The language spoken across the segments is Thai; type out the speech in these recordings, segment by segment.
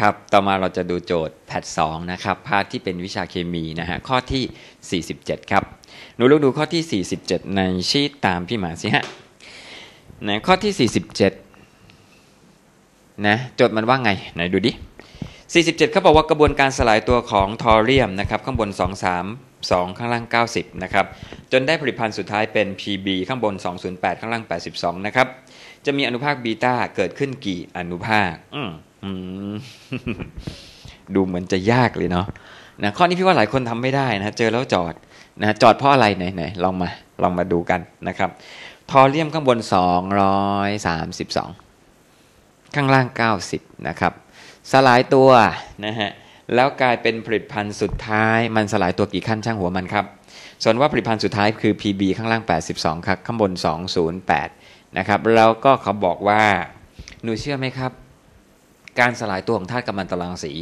ครับ ต่อมาเราจะดูโจทย์แพทสองนะครับภาคที่เป็นวิชาเคมีนะฮะ ข้อที่ 47 ครับ หนูลองดูข้อที่ 47 ในชีตตามพี่หมาสิฮะนะข้อที่ 47 นะ โจทย์มันว่าไง ไหนดูดิ 47เขาบอกว่ากระบวนการสลายตัวของทอเรียมนะครับ ข้างบน 2 3 2 ข้างล่าง 90 นะครับ จนได้ผลิตภัณฑ์สุดท้ายเป็น PB ข้างบน 208 ข้างล่าง 82 นะครับ จะมีอนุภาคบีตาเกิดขึ้นกี่อนุภาคอืมอืมดูเหมือนจะยากเลยเนาะนะข้อนี้พี่ว่าหลายคนทำไม่ได้นะเจอแล้วจอดนะจอดเพราะอะไรไหนไหนลองมาลองมาดูกันนะครับ ทอเรียมข้างบน 232 ข้างล่าง 90 นะครับ สลายตัวนะฮะแล้วกลายเป็นผลิตภัณฑ์สุดท้ายมันสลายตัวกี่ขั้นช่างหัวมันครับ ส่วนว่าผลิตภัณฑ์สุดท้ายคือ PB ข้างล่าง 82 ครับ ข้างบน 208 นะครับแล้วก็เขาบอกว่าหนูเชื่อไหมครับ การสลายตัวของธาตุกัมมันตรังสี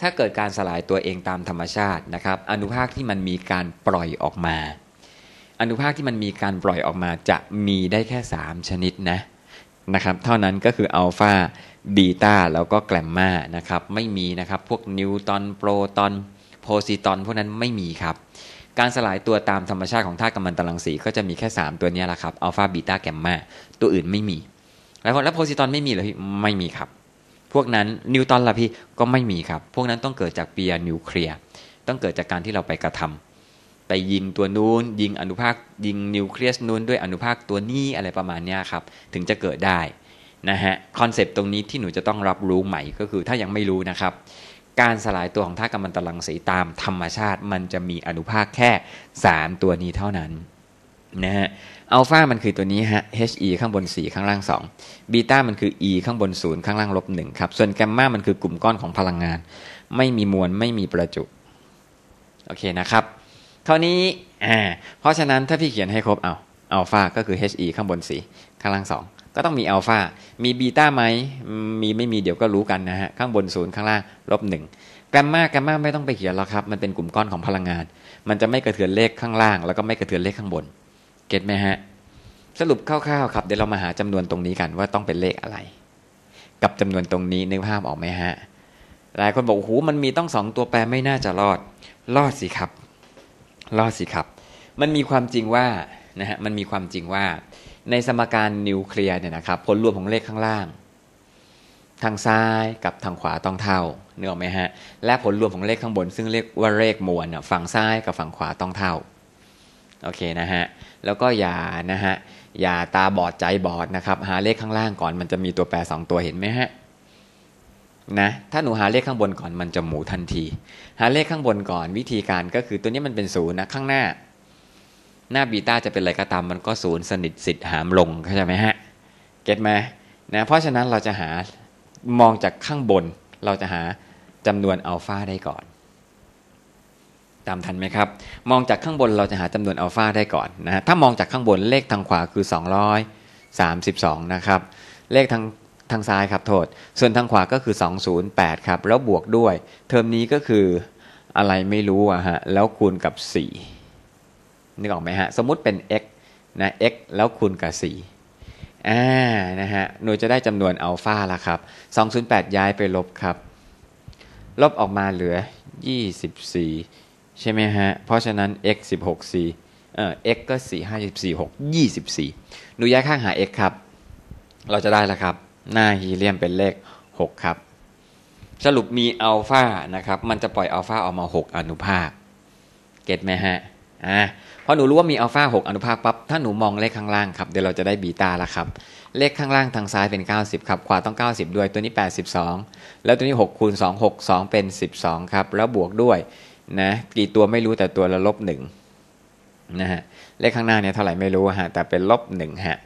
ถ้าเกิดการสลายตัวเองตามธรรมชาตินะครับ อนุภาคที่มันมีการปล่อยออกมา อนุภาคที่มันมีการปล่อยออกมาจะมีได้แค่ 3 ชนิดนะนะครับ เท่านั้นก็คืออัลฟาบีตาแล้วก็แกลมมานะครับ ไม่มีนะครับ พวกนิวตอนโปรตอนโพซิตอนพวกนั้นไม่มีครับ การสลายตัวตามธรรมชาติของธาตุกัมมันตรังสีก็จะมีแค่ 3 ตัวนี้แหละครับอัลฟาบีตาแกมมาตัวอื่นไม่มี แล้วแล้วโพซิตอนไม่มีเลยไม่มีครับ พวกนั้นนิวตรอนล่ะพี่ก็ไม่มีครับ พวกนั้นต้องเกิดจากเปียนิวเคลียร์ต้องเกิดจากการที่เราไปกระทำไปยิงตัวนู้น ยิงอนุภาค ยิงนิวเคลียสนู้นด้วยอนุภาคตัวนี้อะไรประมาณนี้ครับ ถึงจะเกิดได้นะฮะคอนเซปต์ตรงนี้ที่หนูจะต้องรับรู้ใหม่ก็คือถ้ายังไม่รู้นะครับ การสลายตัวของธาตุกัมมันตรังสีตามธรรมชาติ มันจะมีอนุภาคแค่ 3 ตัวนี้เท่านั้นนะฮะอัลฟามันคือตัวนี้ฮะ He ข้างบน 4 ข้างล่าง 2บีต้ามันคือ E ข้างบน 0 ข้างล่างลบ1ครับ ส่วนแกมมามันคือกลุ่มก้อนของพลังงาน ไม่มีมวลไม่มีประจุ โอเคนะครับคราวนี้อ่าเพราะฉะนั้นถ้าพี่เขียนให้ครบเอาอัลฟาก็คือ He ข้างบน 4 ข้างล่าง 2 ก็ต้องมีอัลฟามีบีตาไหมมีไม่มีเดี๋ยวก็รู้กันนะฮะข้างบน0ข้างล่างลบ1แกมมาแกมมาไม่ต้องไปเขียนหรอกครับ มันเป็นกลุ่มก้อนของพลังงาน มันจะไม่กระเทือนเลขข้างล่าง แล้วก็ไม่กระเทือนเลขข้างบน เก็ตไหมฮะ สรุปคร่าวๆครับ เดี๋ยวเรามาหาจำนวนตรงนี้กันว่าต้องเป็นเลขอะไร กับจำนวนตรงนี้นึกภาพออกไหมฮะ หลายคนบอกโอ้โหมันมีต้องสองตัวแปรไม่น่าจะรอด รอดสิครับ รอดสิครับ มันมีความจริงว่านะฮะ มันมีความจริงว่า ในสมการนิวเคลียร์เนี่ยนะครับผลรวมของเลขข้างล่าง ทางซ้ายกับทางขวาต้องเท่าเนื้อไหมฮะและผลรวมของเลขข้างบน ซึ่งเรียกว่าเลขมวลฝั่งซ้ายกับฝั่งขวาต้องเท่าโอเคนะฮะแล้วก็อย่านะฮะอย่าตาบอดใจบอดนะครับหาเลขข้างล่างก่อนมันจะมีตัวแปรสองตัวเห็นไหมฮะนะถ้าหนูหาเลขข้างบนก่อนมันจะหมูทันที หาเลขข้างบนก่อนวิธีการก็คือตัวนี้มันเป็นศูนย์นะข้างหน้า หน้าบีตาจะเป็นอะไรก็ตามมันก็ศูนย์สนิทสิทธิ์หามลงเข้าใจไหมฮะเก็ตไหมนะเพราะฉะนั้นเราจะหามองจากข้างบน เราจะหาจำนวนอัลฟาได้ก่อน ตามทันไหมครับ มองจากข้างบนเราจะหาจำนวนอัลฟาได้ก่อนนะฮะถ้ามองจากข้างบนเลขทางขวาคือ 232 นะครับ เลขทางทางซ้ายครับโทษ ส่วนทางขวาก็คือ 208 ครับ แล้วบวกด้วย เทอมนี้ก็คืออะไรไม่รู้อะฮะแล้วคูณกับ 4 นึกออกไหมฮะ สมมุติเป็น x นะ x แล้วคูณกับ 4 อ่า นะฮะ หนูจะได้จำนวนอัลฟาล้วครับ 208 ย้ายไปลบครับ ลบออกมาเหลือ 24 ใช่ไหมฮะ เพราะฉะนั้น x 16 4เอ่อ x ก็ 4 54 6 24 หนูย้ายข้างหา x ครับ เราจะได้ล้วครับ หน้าฮีเลียมเป็นเลข 6 ครับ สรุปมีอัลฟานะครับ มันจะปล่อยอัลฟาออกมา 6 อนุภาค เก็ตไหมฮะ อ่าพอหนูรู้ว่ามีอัลฟา6อนุภาคปั๊บถ้าหนูมองเลขข้างล่างครับเดี๋ยวเราจะได้บีตาแล้วครับ เลขข้างล่างทางซ้ายเป็น 90 ครับ ขวาต้อง 90 ด้วยตัวนี้ 82 แล้วตัวนี้6คูณ2 6 2 เป็น 12 ครับ แล้วบวกด้วยนะกี่ตัวไม่รู้แต่ตัวละลบ1นะฮะเลขข้างหน้าเนี่ยเท่าไหร่ไม่รู้ฮะแต่เป็นลบ1ฮะ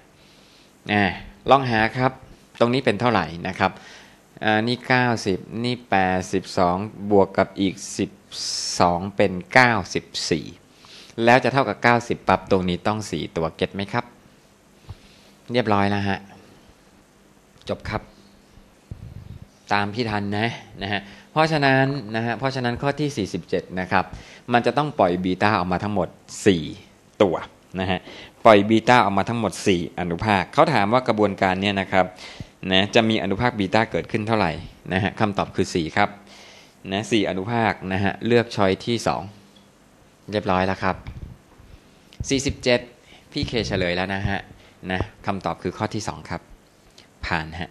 อ่าลองหาครับ ตรงนี้เป็นเท่าไหร่นะครับอ่านี่ 90 นี่ 82 บวกกับอีก 12 เป็น 94 แล้วจะเท่ากับ 90 ปรับตรงนี้ต้อง 4 ตัวเก็ตไหมครับ เรียบร้อยแล้วฮะ จบครับ ตามพี่ทันนะนะฮะเพราะฉะนั้นนะฮะเพราะฉะนั้นข้อที่ 47 นะครับ มันจะต้องปล่อยบีตาออกมาทั้งหมด 4 ตัวนะฮะปล่อยบีตาออกมาทั้งหมด 4 อนุภาคเขาถามว่ากระบวนการเนี่ยนะครับนะจะมีอนุภาคบีตาเกิดขึ้นเท่าไหร่นะฮะคำตอบคือ 4 ครับนะสอนุภาคนะฮะเลือกช้อยที่ 2 เรียบร้อยแล้วครับ 47 พี่เคเฉลยแล้วนะฮะนะคำตอบคือข้อที่ 2 ครับ ผ่านฮะ